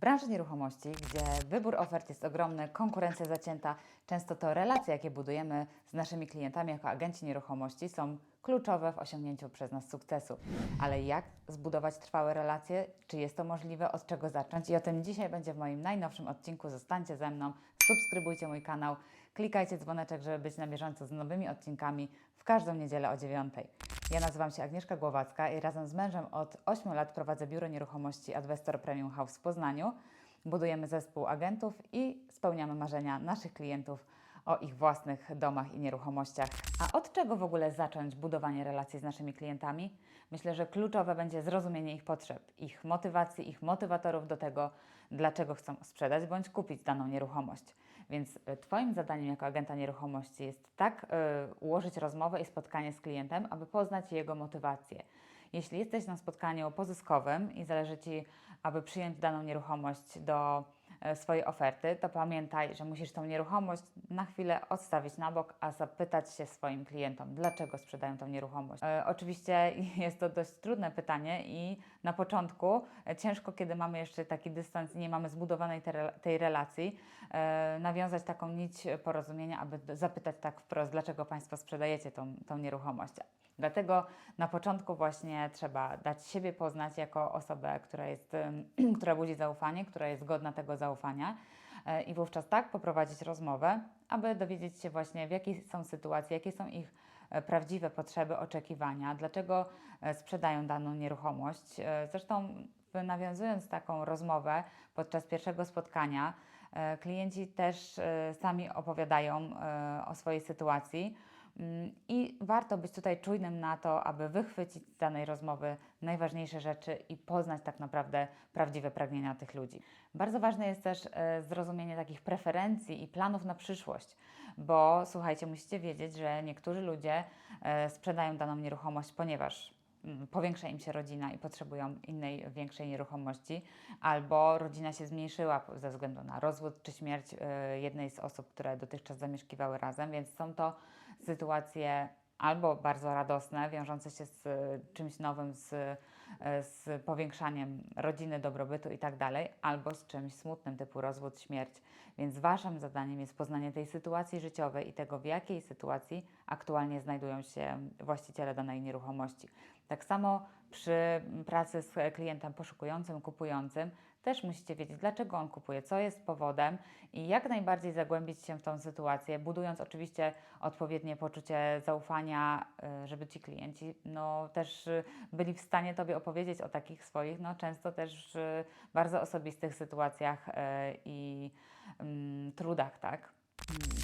W branży nieruchomości, gdzie wybór ofert jest ogromny, konkurencja zacięta, często to relacje, jakie budujemy z naszymi klientami jako agenci nieruchomości, są kluczowe w osiągnięciu przez nas sukcesu. Ale jak zbudować trwałe relacje? Czy jest to możliwe? Od czego zacząć? I o tym dzisiaj będzie w moim najnowszym odcinku. Zostańcie ze mną, subskrybujcie mój kanał, klikajcie dzwoneczek, żeby być na bieżąco z nowymi odcinkami w każdą niedzielę o 9. Ja nazywam się Agnieszka Głowacka i razem z mężem od 8 lat prowadzę biuro nieruchomości Adwestor Premium House w Poznaniu. Budujemy zespół agentów i spełniamy marzenia naszych klientów o ich własnych domach i nieruchomościach. A od czego w ogóle zacząć budowanie relacji z naszymi klientami? Myślę, że kluczowe będzie zrozumienie ich potrzeb, ich motywacji, ich motywatorów do tego, dlaczego chcą sprzedać bądź kupić daną nieruchomość. Więc y, Twoim zadaniem jako agenta nieruchomości jest tak y, ułożyć rozmowę i spotkanie z klientem, aby poznać jego motywację. Jeśli jesteś na spotkaniu pozyskowym i zależy Ci, aby przyjąć daną nieruchomość do e, swojej oferty, to pamiętaj, że musisz tą nieruchomość na chwilę odstawić na bok, a zapytać się swoim klientom, dlaczego sprzedają tą nieruchomość. E, oczywiście jest to dość trudne pytanie i na początku e, ciężko, kiedy mamy jeszcze taki dystans i nie mamy zbudowanej tej relacji, e, nawiązać taką nić porozumienia, aby zapytać tak wprost, dlaczego Państwo sprzedajecie tą, tą nieruchomość. Dlatego na początku właśnie trzeba dać siebie poznać jako osobę, która, jest, która budzi zaufanie, która jest godna tego zaufania e, i wówczas tak poprowadzić rozmowę, aby dowiedzieć się właśnie w jakiej są sytuacji, jakie są ich e, prawdziwe potrzeby, oczekiwania, dlaczego e, sprzedają daną nieruchomość. Zresztą nawiązując taką rozmowę podczas pierwszego spotkania, klienci też sami opowiadają o swojej sytuacji. Mm, I warto być tutaj czujnym na to, aby wychwycić z danej rozmowy najważniejsze rzeczy i poznać tak naprawdę prawdziwe pragnienia tych ludzi. Bardzo ważne jest też e, zrozumienie takich preferencji i planów na przyszłość, bo słuchajcie, musicie wiedzieć, że niektórzy ludzie e, sprzedają daną nieruchomość, ponieważ powiększa im się rodzina i potrzebują innej, większej nieruchomości, albo rodzina się zmniejszyła ze względu na rozwód czy śmierć e, jednej z osób, które dotychczas zamieszkiwały razem, więc są to sytuacje albo bardzo radosne, wiążące się z e, czymś nowym, z, e, z powiększaniem rodziny, dobrobytu i tak dalej, albo z czymś smutnym typu rozwód, śmierć. Więc Waszym zadaniem jest poznanie tej sytuacji życiowej i tego, w jakiej sytuacji aktualnie znajdują się właściciele danej nieruchomości. Tak samo przy pracy z klientem poszukującym, kupującym też musicie wiedzieć, dlaczego on kupuje, co jest powodem i jak najbardziej zagłębić się w tą sytuację, budując oczywiście odpowiednie poczucie zaufania, y, żeby ci klienci no, też byli w stanie Tobie opowiedzieć o takich swoich, no, często też bardzo osobistych sytuacjach y, i mm, trudach, tak?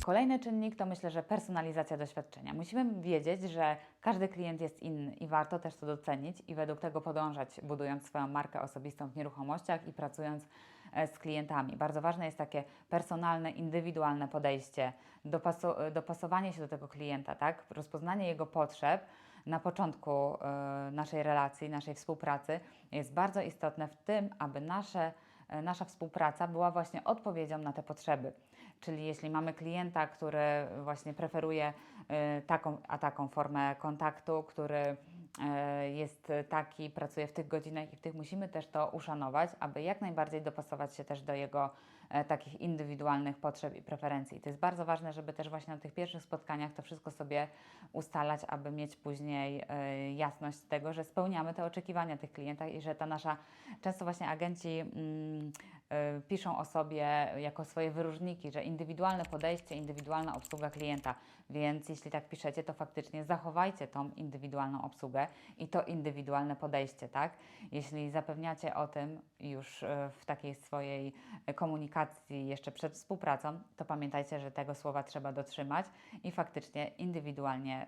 Kolejny czynnik to myślę, że personalizacja doświadczenia. Musimy wiedzieć, że każdy klient jest inny i warto też to docenić i według tego podążać, budując swoją markę osobistą w nieruchomościach i pracując e, z klientami. Bardzo ważne jest takie personalne, indywidualne podejście, dopaso- dopasowanie się do tego klienta, tak? rozpoznanie jego potrzeb na początku e, naszej relacji, naszej współpracy jest bardzo istotne w tym, aby nasze nasza współpraca była właśnie odpowiedzią na te potrzeby. Czyli jeśli mamy klienta, który właśnie preferuje e, taką a taką formę kontaktu, który e, jest taki, pracuje w tych godzinach i w tych musimy też to uszanować, aby jak najbardziej dopasować się też do jego e, takich indywidualnych potrzeb i preferencji. To jest bardzo ważne, żeby też właśnie na tych pierwszych spotkaniach to wszystko sobie ustalać, aby mieć później e, jasność tego, że spełniamy te oczekiwania tych klientów i że ta nasza, często właśnie agenci mm, e, piszą o sobie jako swoje wyróżniki, że indywidualne podejście, indywidualna obsługa klienta. Więc jeśli tak piszecie, to faktycznie zachowajcie tą indywidualną obsługę i to indywidualne podejście, tak? Jeśli zapewniacie o tym już e, w takiej swojej komunikacji jeszcze przed współpracą, to pamiętajcie, że tego słowa trzeba dotrzymać i faktycznie indywidualnie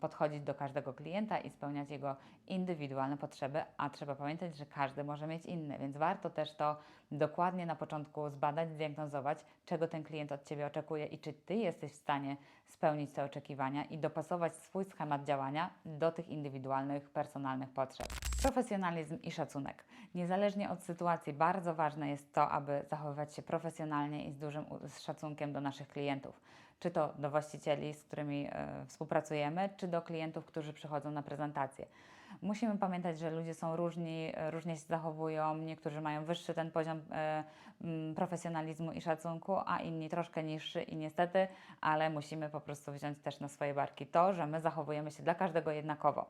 podchodzić do każdego klienta i spełniać jego indywidualne potrzeby, a trzeba pamiętać, że każdy może mieć inne, więc warto też to dokładnie na początku zbadać, zdiagnozować, czego ten klient od Ciebie oczekuje i czy Ty jesteś w stanie spełnić te oczekiwania i dopasować swój schemat działania do tych indywidualnych, personalnych potrzeb. Profesjonalizm i szacunek. Niezależnie od sytuacji, bardzo ważne jest to, aby zachowywać się profesjonalnie i z dużym szacunkiem do naszych klientów. Czy to do właścicieli, z którymi e, współpracujemy, czy do klientów, którzy przychodzą na prezentację. Musimy pamiętać, że ludzie są różni, e, różnie się zachowują. Niektórzy mają wyższy ten poziom e, profesjonalizmu i szacunku, a inni troszkę niższy i niestety, ale musimy po prostu wziąć też na swoje barki to, że my zachowujemy się dla każdego jednakowo.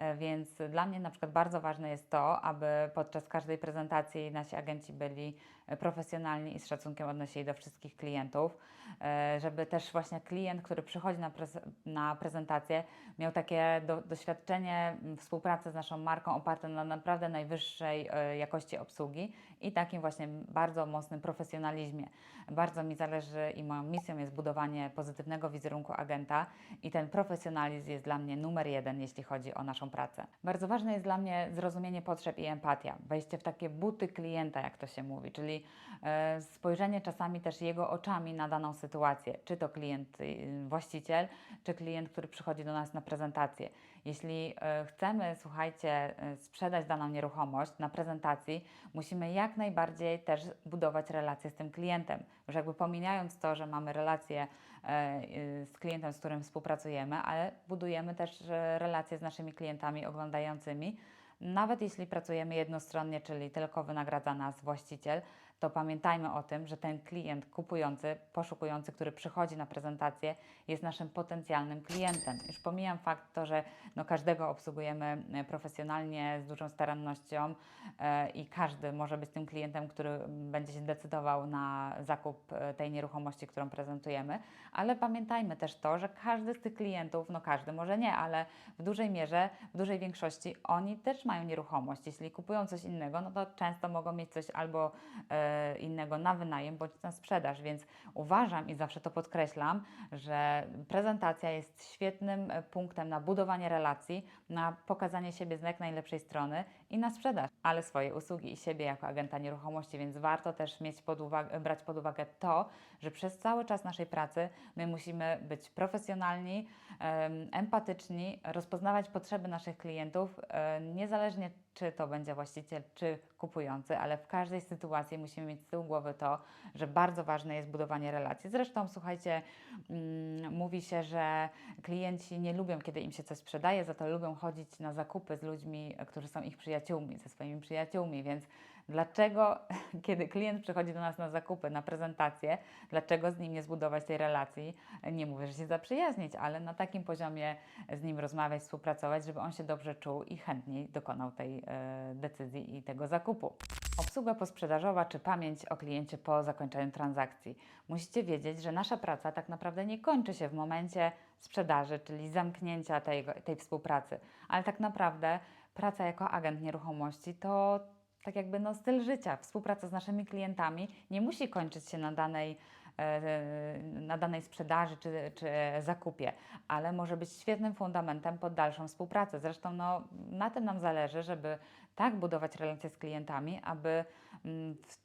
E, Więc dla mnie na przykład bardzo ważne jest to, aby podczas każdej prezentacji nasi agenci byli e, profesjonalni i z szacunkiem odnosili do wszystkich klientów, e, żeby też właśnie klient, który przychodzi na, prez na prezentację, miał takie do, doświadczenie współpracy z naszą marką oparte na naprawdę najwyższej jakości obsługi i takim właśnie bardzo mocnym profesjonalizmie. Bardzo mi zależy i moją misją jest budowanie pozytywnego wizerunku agenta i ten profesjonalizm jest dla mnie numer jeden, jeśli chodzi o naszą pracę. Bardzo ważne jest dla mnie zrozumienie potrzeb i empatia, wejście w takie buty klienta, jak to się mówi, czyli e, spojrzenie czasami też jego oczami na daną sytuację, czy to klient, y, właściciel, czy klient, który przychodzi do nas na prezentację. Jeśli e, chcemy, słuchajcie, e, sprzedać daną nieruchomość na prezentacji, musimy jak najbardziej też budować relacje z tym klientem. Już jakby pomijając to, że mamy relacje e, z klientem, z którym współpracujemy, ale budujemy też relacje z naszymi klientami oglądającymi. Nawet jeśli pracujemy jednostronnie, czyli tylko wynagradza nas właściciel, to pamiętajmy o tym, że ten klient kupujący, poszukujący, który przychodzi na prezentację, jest naszym potencjalnym klientem. Już pomijam fakt to, że no, każdego obsługujemy e, profesjonalnie, z dużą starannością e, i każdy może być tym klientem, który będzie się decydował na zakup e, tej nieruchomości, którą prezentujemy, ale pamiętajmy też to, że każdy z tych klientów, no każdy może nie, ale w dużej mierze, w dużej większości oni też mają nieruchomość. Jeśli kupują coś innego, no to często mogą mieć coś albo e, innego na wynajem bądź na sprzedaż, więc uważam i zawsze to podkreślam, że prezentacja jest świetnym e, punktem na budowanie relacji, na pokazanie siebie z jak najlepszej strony i na sprzedaż, ale swoje usługi i siebie jako agenta nieruchomości, więc warto też mieć pod uwagę, brać pod uwagę to, że przez cały czas naszej pracy my musimy być profesjonalni, em, empatyczni, rozpoznawać potrzeby naszych klientów, e, niezależnie czy to będzie właściciel, czy kupujący, ale w każdej sytuacji musimy mieć z tyłu głowy to, że bardzo ważne jest budowanie relacji. Zresztą, słuchajcie, mm, mówi się, że klienci nie lubią, kiedy im się coś sprzedaje, za to lubią chodzić na zakupy z ludźmi, którzy są ich przyjaciółmi, ze swoimi przyjaciółmi, więc dlaczego, kiedy klient przychodzi do nas na zakupy, na prezentację, dlaczego z nim nie zbudować tej relacji? Nie mówię, że się zaprzyjaźnić, ale na takim poziomie z nim rozmawiać, współpracować, żeby on się dobrze czuł i chętniej dokonał tej e, decyzji i tego zakupu. Obsługa posprzedażowa czy pamięć o kliencie po zakończeniu transakcji. Musicie wiedzieć, że nasza praca tak naprawdę nie kończy się w momencie sprzedaży, czyli zamknięcia tej, tej współpracy, ale tak naprawdę praca jako agent nieruchomości to tak jakby no, styl życia. Współpraca z naszymi klientami nie musi kończyć się na danej, e, na danej sprzedaży czy, czy zakupie, ale może być świetnym fundamentem pod dalszą współpracę. Zresztą no, na tym nam zależy, żeby tak budować relacje z klientami, aby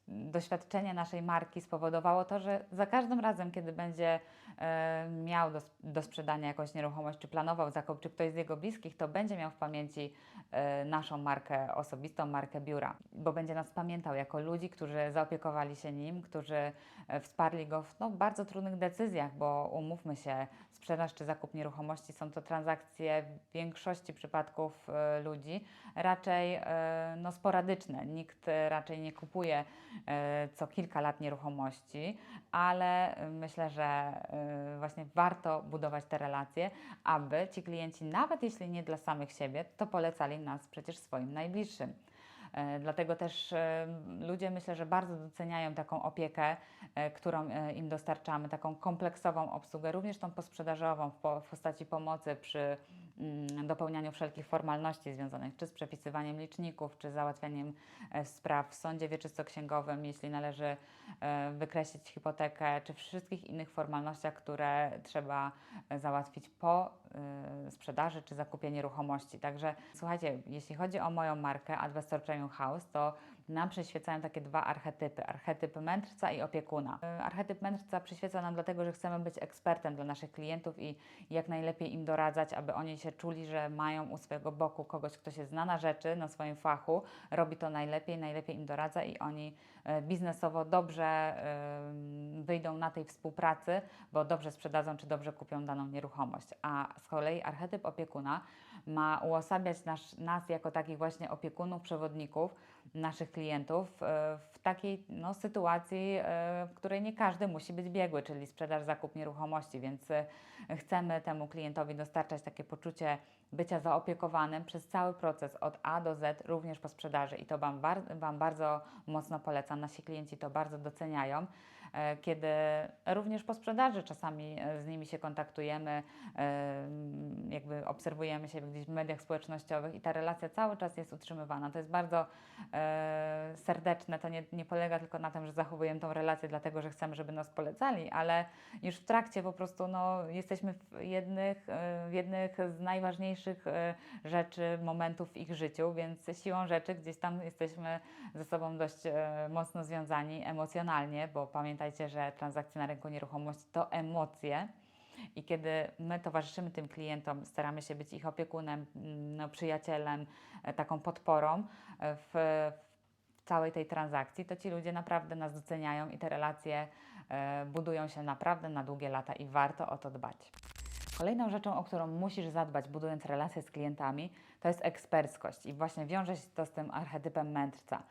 doświadczenie naszej marki spowodowało to, że za każdym razem, kiedy będzie e, miał do, do sprzedania jakąś nieruchomość, czy planował zakup, czy ktoś z jego bliskich, to będzie miał w pamięci e, naszą markę osobistą, markę biura, bo będzie nas pamiętał jako ludzi, którzy zaopiekowali się nim, którzy e, wsparli go w no, bardzo trudnych decyzjach, bo umówmy się, sprzedaż czy zakup nieruchomości są to transakcje w większości przypadków e, ludzi raczej e, no, sporadyczne. Nikt e, raczej nie kupuje co kilka lat nieruchomości, ale myślę, że właśnie warto budować te relacje, aby ci klienci, nawet jeśli nie dla samych siebie, to polecali nas przecież swoim najbliższym. E, Dlatego też e, ludzie myślę, że bardzo doceniają taką opiekę, e, którą im dostarczamy, taką kompleksową obsługę, również tą posprzedażową w po- w postaci pomocy przy dopełnianiu wszelkich formalności związanych czy z przepisywaniem liczników, czy załatwianiem e, spraw w sądzie wieczystoksięgowym, jeśli należy e, wykreślić hipotekę, czy wszystkich innych formalnościach, które trzeba e, załatwić po sprzedaży czy zakupie nieruchomości. Także słuchajcie, jeśli chodzi o moją markę Advestor Premium House, to nam przyświecają takie dwa archetypy: archetyp mędrca i opiekuna. Y, Archetyp mędrca przyświeca nam dlatego, że chcemy być ekspertem dla naszych klientów i jak najlepiej im doradzać, aby oni się czuli, że mają u swojego boku kogoś, kto się zna na rzeczy, na swoim fachu, robi to najlepiej, najlepiej im doradza i oni e, biznesowo dobrze wyjdą na tej współpracy, bo dobrze sprzedadzą czy dobrze kupią daną nieruchomość. A z kolei archetyp opiekuna ma uosabiać nas jako takich właśnie opiekunów, przewodników naszych klientów e, w takiej no, sytuacji, e, w której nie każdy musi być biegły, czyli sprzedaż, zakup nieruchomości, więc e, chcemy temu klientowi dostarczać takie poczucie bycia zaopiekowanym przez cały proces od A do Z, również po sprzedaży i to Wam, wam bardzo mocno polecam. Nasi klienci to bardzo doceniają kiedy również po sprzedaży czasami e, z nimi się kontaktujemy, e, jakby obserwujemy się gdzieś w mediach społecznościowych i ta relacja cały czas jest utrzymywana. To jest bardzo e, serdeczne, to nie, nie polega tylko na tym, że zachowujemy tą relację dlatego, że chcemy, żeby nas polecali, ale już w trakcie po prostu no, jesteśmy w jednych, e, w jednych z najważniejszych e, rzeczy, momentów w ich życiu, więc siłą rzeczy gdzieś tam jesteśmy ze sobą dość e, mocno związani emocjonalnie, bo pamiętajcie, że transakcje na rynku nieruchomości to emocje. I kiedy my towarzyszymy tym klientom, staramy się być ich opiekunem, mm, no, przyjacielem, e, taką podporą e, w, w całej tej transakcji, to ci ludzie naprawdę nas doceniają i te relacje e, budują się naprawdę na długie lata i warto o to dbać. Kolejną rzeczą, o którą musisz zadbać, budując relacje z klientami, to jest eksperckość i właśnie wiąże się to z tym archetypem mędrca.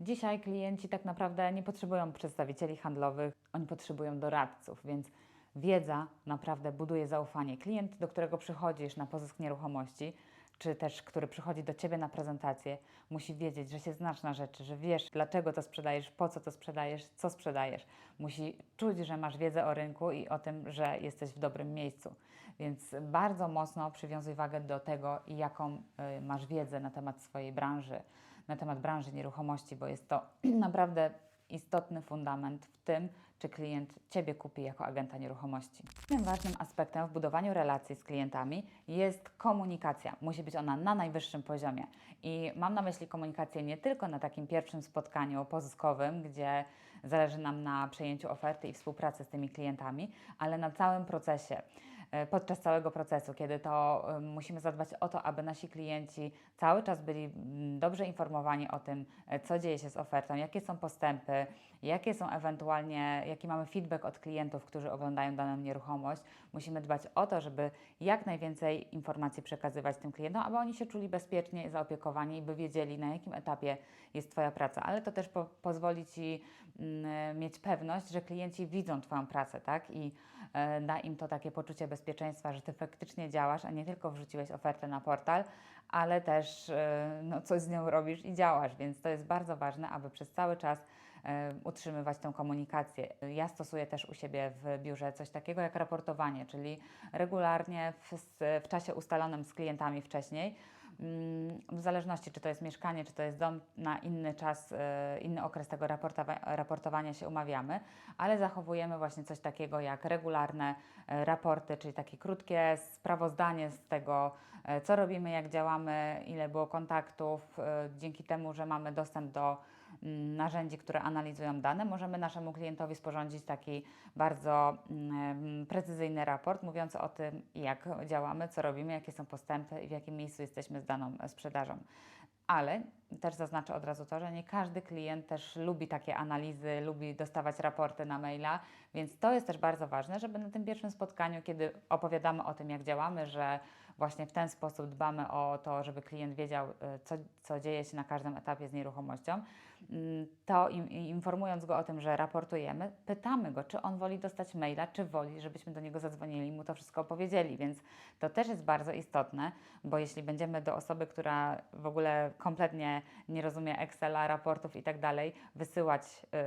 Dzisiaj klienci tak naprawdę nie potrzebują przedstawicieli handlowych, oni potrzebują doradców, więc wiedza naprawdę buduje zaufanie. Klient, do którego przychodzisz na pozysk nieruchomości, czy też który przychodzi do Ciebie na prezentację, musi wiedzieć, że się znasz na rzeczy, że wiesz, dlaczego to sprzedajesz, po co to sprzedajesz, co sprzedajesz. Musi czuć, że masz wiedzę o rynku i o tym, że jesteś w dobrym miejscu. Więc bardzo mocno przywiązuj wagę do tego, jaką y, masz wiedzę na temat swojej branży, na temat branży nieruchomości, bo jest to naprawdę istotny fundament w tym, czy klient Ciebie kupi jako agenta nieruchomości. Tym ważnym aspektem w budowaniu relacji z klientami jest komunikacja. Musi być ona na najwyższym poziomie. I mam na myśli komunikację nie tylko na takim pierwszym spotkaniu pozyskowym, gdzie zależy nam na przejęciu oferty i współpracy z tymi klientami, ale na całym procesie podczas całego procesu, kiedy to e, musimy zadbać o to, aby nasi klienci cały czas byli dobrze informowani o tym, e, co dzieje się z ofertą, jakie są postępy, jakie są ewentualnie, jaki mamy feedback od klientów, którzy oglądają daną nieruchomość. Musimy dbać o to, żeby jak najwięcej informacji przekazywać tym klientom, aby oni się czuli bezpiecznie zaopiekowani i by wiedzieli, na jakim etapie jest Twoja praca. Ale to też po, pozwoli Ci mieć pewność, że klienci widzą Twoją pracę, tak? I e, da im to takie poczucie bezpieczeństwa, że Ty faktycznie działasz, a nie tylko wrzuciłeś ofertę na portal, ale też e, no, coś z nią robisz i działasz, więc to jest bardzo ważne, aby przez cały czas e, utrzymywać tą komunikację. Ja stosuję też u siebie w biurze coś takiego jak raportowanie, czyli regularnie w, w czasie ustalonym z klientami wcześniej, w zależności czy to jest mieszkanie, czy to jest dom, na inny czas, e, inny okres tego raportowa- raportowania się umawiamy, ale zachowujemy właśnie coś takiego jak regularne e, raporty, czyli takie krótkie sprawozdanie z tego, e, co robimy, jak działamy, ile było kontaktów. Dzięki temu, że mamy dostęp do mm, narzędzi, które analizują dane, możemy naszemu klientowi sporządzić taki bardzo mm, precyzyjny raport mówiący o tym, jak działamy, co robimy, jakie są postępy i w jakim miejscu jesteśmy z daną sprzedażą. Ale też zaznaczę od razu to, że nie każdy klient też lubi takie analizy, lubi dostawać raporty na maila, więc to jest też bardzo ważne, żeby na tym pierwszym spotkaniu, kiedy opowiadamy o tym, jak działamy, że właśnie w ten sposób dbamy o to, żeby klient wiedział, y, co, co dzieje się na każdym etapie z nieruchomością, mm, to informując go o tym, że raportujemy, pytamy go, czy on woli dostać maila, czy woli, żebyśmy do niego zadzwonili i mu to wszystko opowiedzieli, więc to też jest bardzo istotne, bo jeśli będziemy do osoby, która w ogóle kompletnie nie rozumie Excela, raportów i tak dalej, wysyłać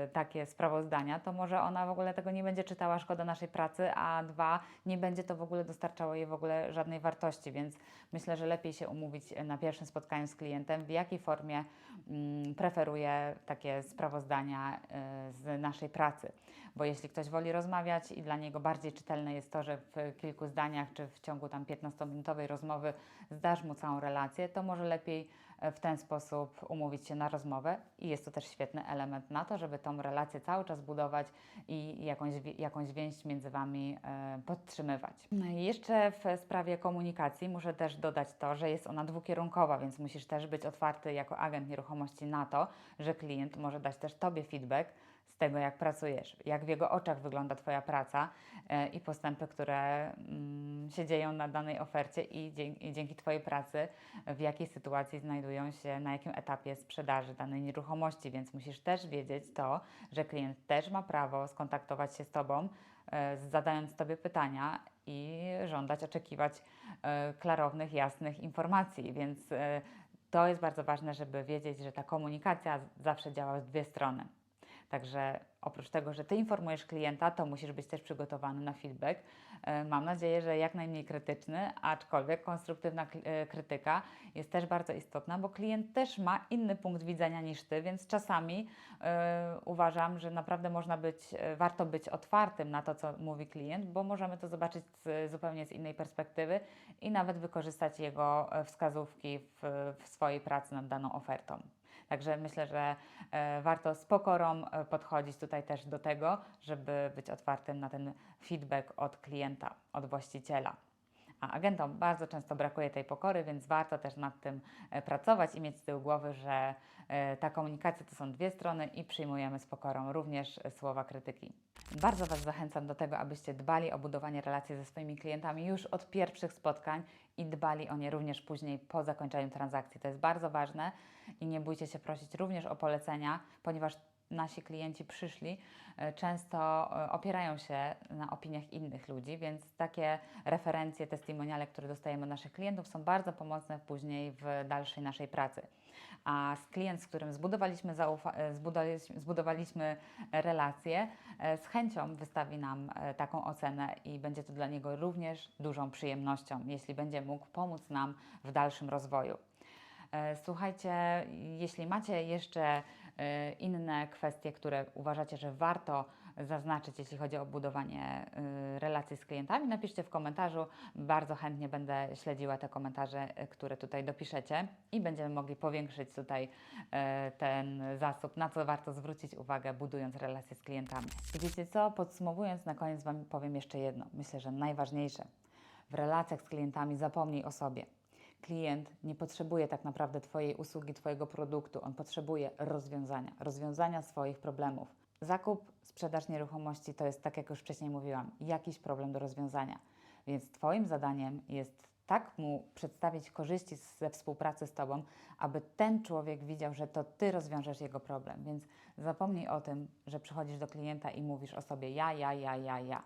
y, takie sprawozdania, to może ona w ogóle tego nie będzie czytała, szkoda naszej pracy, a dwa, nie będzie to w ogóle dostarczało jej w ogóle żadnej wartości, więc myślę, że lepiej się umówić na pierwszym spotkaniu z klientem, w jakiej formie mm, preferuje takie sprawozdania y, z naszej pracy. Bo jeśli ktoś woli rozmawiać i dla niego bardziej czytelne jest to, że w kilku zdaniach czy w ciągu tam 15-minutowej rozmowy zdasz mu całą relację, to może lepiej e, w ten sposób umówić się na rozmowę i jest to też świetny element na to, żeby tą relację cały czas budować i jakąś, jakąś więź między Wami e, podtrzymywać. No jeszcze w sprawie komunikacji muszę też dodać to, że jest ona dwukierunkowa, więc musisz też być otwarty jako agent nieruchomości na to, że klient może dać też Tobie feedback z tego, jak pracujesz, jak w jego oczach wygląda Twoja praca e, i postępy, które mm, się dzieją na danej ofercie i, dzięki Twojej pracy, w jakiej sytuacji znajdują się, na jakim etapie sprzedaży danej nieruchomości, więc musisz też wiedzieć to, że klient też ma prawo skontaktować się z Tobą, e, zadając Tobie pytania i żądać, oczekiwać e, klarownych, jasnych informacji, więc to jest bardzo ważne, żeby wiedzieć, że ta komunikacja zawsze działa w dwie strony. Także oprócz tego, że Ty informujesz klienta, to musisz być też przygotowany na feedback. E, Mam nadzieję, że jak najmniej krytyczny, aczkolwiek konstruktywna e, krytyka jest też bardzo istotna, bo klient też ma inny punkt widzenia niż Ty, więc czasami e, uważam, że naprawdę można być, warto być otwartym na to, co mówi klient, bo możemy to zobaczyć z, zupełnie z innej perspektywy i nawet wykorzystać jego wskazówki w, w swojej pracy nad daną ofertą. Także myślę, że e, warto z pokorą e, podchodzić tutaj też do tego, żeby być otwartym na ten feedback od klienta, od właściciela. A agentom bardzo często brakuje tej pokory, więc warto też nad tym e, pracować i mieć z tyłu głowy, że e, ta komunikacja to są dwie strony i przyjmujemy z pokorą również e, słowa krytyki. Bardzo Was zachęcam do tego, abyście dbali o budowanie relacji ze swoimi klientami już od pierwszych spotkań i dbali o nie również później po zakończeniu transakcji. To jest bardzo ważne i nie bójcie się prosić również o polecenia, ponieważ nasi klienci przyszli e, często e, opierają się na opiniach innych ludzi, więc takie referencje, testimoniale, które dostajemy od naszych klientów są bardzo pomocne później w dalszej naszej pracy. A z klient, z którym zbudowaliśmy, zaufa- e, zbudowaliśmy, zbudowaliśmy relację, z chęcią wystawi nam taką ocenę i będzie to dla niego również dużą przyjemnością, jeśli będzie mógł pomóc nam w dalszym rozwoju. E, Słuchajcie, jeśli macie jeszcze e, inne kwestie, które uważacie, że warto zaznaczyć, jeśli chodzi o budowanie e, relacji z klientami, napiszcie w komentarzu. Bardzo chętnie będę śledziła te komentarze, które tutaj dopiszecie i będziemy mogli powiększyć tutaj ten zasób, na co warto zwrócić uwagę, budując relacje z klientami. I wiecie co? Podsumowując, na koniec Wam powiem jeszcze jedno. Myślę, że najważniejsze. W relacjach z klientami zapomnij o sobie. Klient nie potrzebuje tak naprawdę Twojej usługi, Twojego produktu, on potrzebuje rozwiązania, rozwiązania swoich problemów. Zakup, sprzedaż nieruchomości to jest, tak jak już wcześniej mówiłam, jakiś problem do rozwiązania. Więc Twoim zadaniem jest tak mu przedstawić korzyści ze współpracy z Tobą, aby ten człowiek widział, że to Ty rozwiążesz jego problem. Więc zapomnij o tym, że przychodzisz do klienta i mówisz o sobie ja, ja, ja, ja, ja.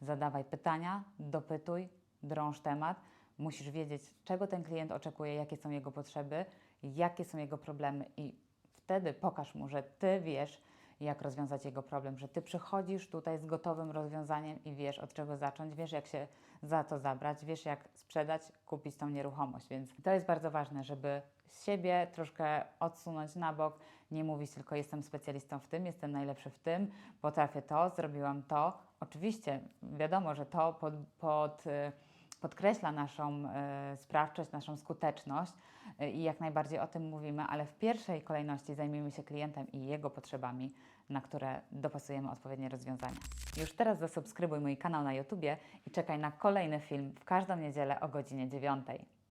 Zadawaj pytania, dopytuj, drąż temat. Musisz wiedzieć, czego ten klient oczekuje, jakie są jego potrzeby, jakie są jego problemy, i wtedy pokaż mu, że ty wiesz, jak rozwiązać jego problem, że ty przychodzisz tutaj z gotowym rozwiązaniem i wiesz, od czego zacząć, wiesz, jak się za to zabrać, wiesz, jak sprzedać, kupić tą nieruchomość. Więc to jest bardzo ważne, żeby siebie troszkę odsunąć na bok, nie mówić tylko jestem specjalistą w tym, jestem najlepszy w tym, potrafię to, zrobiłam to. Oczywiście wiadomo, że to pod, pod, y, podkreśla naszą y, sprawczość, naszą skuteczność y, i jak najbardziej o tym mówimy, ale w pierwszej kolejności zajmijmy się klientem i jego potrzebami, na które dopasujemy odpowiednie rozwiązania. Już teraz zasubskrybuj mój kanał na YouTubie i czekaj na kolejny film w każdą niedzielę o godzinie 9.